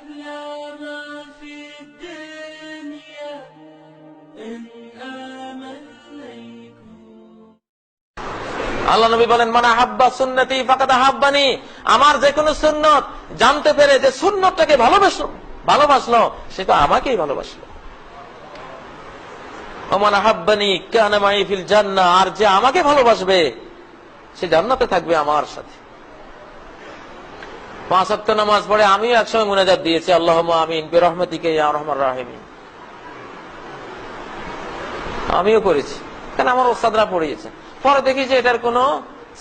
أحلى ما في الدنيا إن آمن ليكون আল্লাহ নবী বলেন মানে হাব্বা সুন্নতি ফাকাদ হাব্বানি আমার যে কোনো সুন্নত জানতে পেরে যে সুন্নতটাকে ভালোবাসলো ভালোবাসলো সে তো আমাকেই ভালোবাসলো ওমান হাব্বানি কানা মাই ফিল জান্নাহ আর যে আমাকে ভালোবাসবে সে জান্নাতে থাকবে আমার সাথে পাঁচ ওয়াক্ত নামাজ পড়ে আমিও একসময় মুনাজাত দিয়েছি। আল্লাহ আমিন, বেরহমতিকে ইয়া রহমান রাহিমিন। আমিও করেছি কেন আমার ওস্তাদরা পড়িয়েছে। পরে দেখি যে এটার কোনো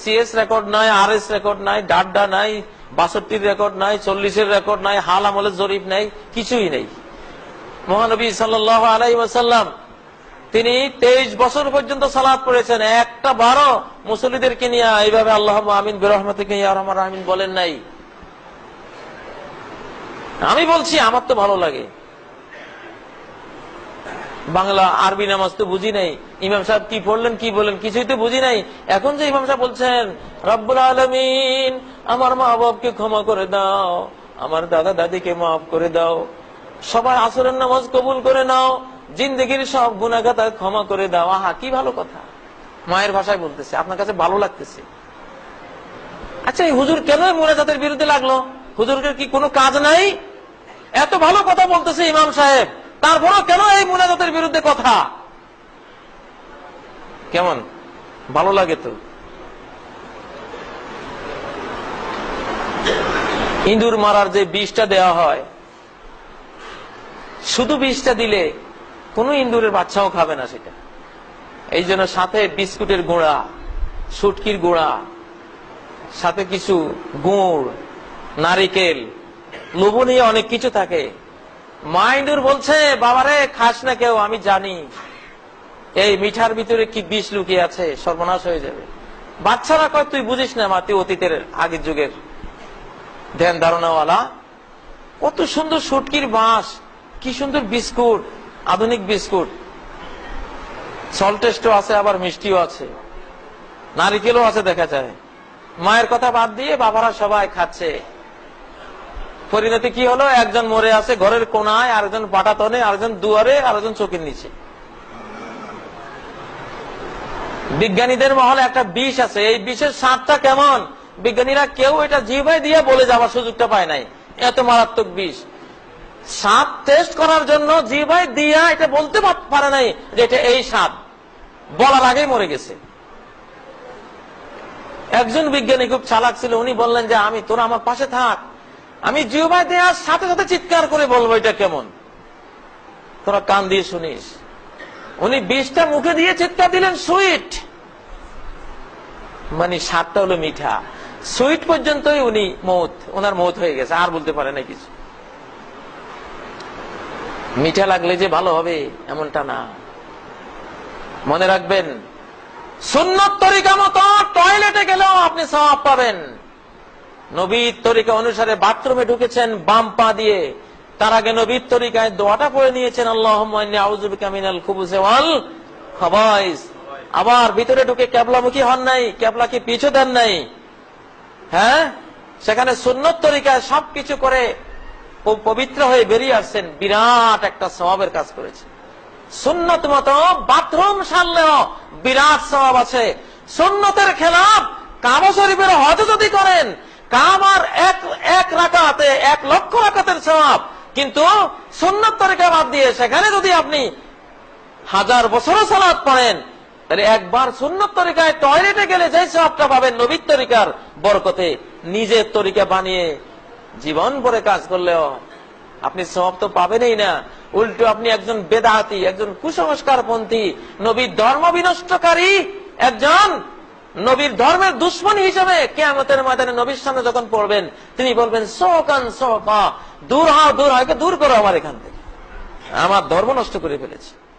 সিএস রেকর্ড নাই আর এস রেকর্ড নাই, ডাড্ডা নাই, বাষট্টির রেকর্ড নাই, চল্লিশের রেকর্ড নাই, হাল আমলের জরিপ নাই, কিছুই নেই। মহানবী সাল্লাহ আলাই তিনি তেইশ বছর পর্যন্ত সালাদ পড়েছেন। একটা বারো মুসলিদেরকে নিয়ে এইভাবে আল্লাহ আমিন, বেরহমতিকে ইয়া রহমান রাহমিন বলেন নাই। আমি বলছি, আমার তো ভালো লাগে। বাংলা আরবি নামাজ তো বুঝি নাই। ইমাম সাহেব কি পড়লেন, কি বললেন, কিছুই তো বুঝি নাই। এখন যে ইমাম সাহেব বলছেন, রব্বুল আলমিন, আমার মা বাবকে ক্ষমা করে দাও, আমার দাদা দাদিকে মাফ করে দাও সবার আসরের নামাজ কবুল করে নাও, জিন্দগির সব গুণাগাতা ক্ষমা করে দাও। আহা, কি ভালো কথা। মায়ের ভাষায় বলতেছে, আপনার কাছে ভালো লাগতেছে। আচ্ছা এই হুজুর কেন মোনাজাতের বিরুদ্ধে লাগল? হুজুরকে কি কোনো কাজ নাই? এত ভালো কথা বলতেছে ইমাম সাহেব। তারপরও কেন এই মুনাজাতের বিরুদ্ধে কথা? কেমন? ভালো লাগে তো। ইঁদুর মারার যে বিষটা দেওয়া হয়, শুধু বিষটা দিলে কোনো ইঁদুরের বাচ্চাও খাবে না সেটা। এই জন্য সাথে বিস্কুটের গোড়া সুটকির গোড়া, সাথে কিছু গুড়, নারিকেল লোভনীয় অনেক কিছু থাকে। মাইন্ডুর বলছে, বাবারে, খাস না কেউ, আমি জানি। এই মিঠার ভিতরে কি বিষ লুকিয়ে আছে, সর্বনাশ হয়ে যাবে। বাচ্চারা কয়, তুই বুঝিস না মা, তুই অতীতের আগের যুগের ধ্যান ধারণাওয়ালা। কত সুন্দর সুটকির বাঁশ, কি সুন্দর বিস্কুট, আধুনিক বিস্কুট। সল্টেস্টও আছে, আবার মিষ্টিও আছে। নারিকেলও আছে, দেখা যায়। মায়ের কথা বাদ দিয়ে বাবারা সবাই খাচ্ছে। পরিণতি কি হলো? একজন মরে আছে ঘরের কোনায়, আরেকজন পাটাতনে আরেকজন দুয়ারে, আরেকজন চোখের নিচে। বিজ্ঞানীদের মহলে একটা বিষ আছে। এই বিষের স্বাদটা কেমন? বিজ্ঞানীরা কেউ এটা জিভাই দিয়ে বলে যাওয়ার সুযোগটা পায় নাই। এত মারাত্মক বিষ। স্বাদ টেস্ট করার জন্য জিভাই দিয়া এটা বলতে পারে নাই যে এটা এই স্বাদ। বলার আগেই মরে গেছে। একজন বিজ্ঞানী খুব চালাক ছিল। উনি বললেন যে, আমি, তোরা আমার পাশে থাক। আমি জিওবাই দেওয়ার সাথে সাথে চিৎকার করে বলব এটা কেমন? তোরা কান দিয়ে শুনিস। উনি বিষটা মুখে দিয়ে চিৎকার দিলেন, সুইট! মানে স্বাদটা হলো মিঠা। সুইট পর্যন্তই উনি মৌত ওনার মৌত হয়ে গেছে, আর বলতে পারে না কিছু। মিঠা লাগলে যে ভালো হবে, এমনটা না। মনে রাখবেন, সুন্নত তরিকা মতো টয়লেটে গেলেও আপনি সব পাবেন। নবীর তরিকা অনুসারে বাথরুমে ঢুকেছেন, বাম পা দিয়ে। তার আগে নবীর তরিকায় দোয়াটা পড়ে নিয়েছেন আল্লাহ মিনাল খুবুসে ওয়াল খাবাইস। আবার ভিতরে ঢুকে ক্যাবলামুখী হন নাই, ক্যাবলাকে পিছু দেন নাই। হ্যাঁ? সেখানে সুন্নত তরিকায় সবকিছু করে পবিত্র হয়ে বেরিয়ে আসছেন। বিরাট একটা স্বভাবের কাজ করেছে সুন্নত মতো বাথরুম সারলেও বিরাট স্বভাব আছে। সুন্নতের খেলাফ কাবা শরীফের হজ যদি করেন কাবার এক এক রাকাতে, এক লক্ষ রাকাতের স্বভাব কিন্তু সুন্নত তরিকা বাদ দিয়ে সেখানে যদি আপনি হাজার বছরও সালাদ পড়েন, তাহলে একবার সুন্নত তরিকায় টয়লেটে গেলে যে সবটা পাবেন নবীর তরিকার বরকতে, নিজের তরিকা বানিয়ে জীবন ভরে কাজ করলেও আপনি সব তো পাবেনই না। উল্টো আপনি একজন বেদাহাতি, একজন কুসংস্কার পন্থী নবীর ধর্ম বিনষ্টকারী একজন নবীর ধর্মের দুশ্মন হিসেবে কেয়ামতের ময়দানে নবীর সামনে যখন পড়বেন, তিনি বলবেন, সোকান সোকা দূর হা দূর হাকে দূর করো আমার এখান থেকে। আমার ধর্ম নষ্ট করে ফেলেছে।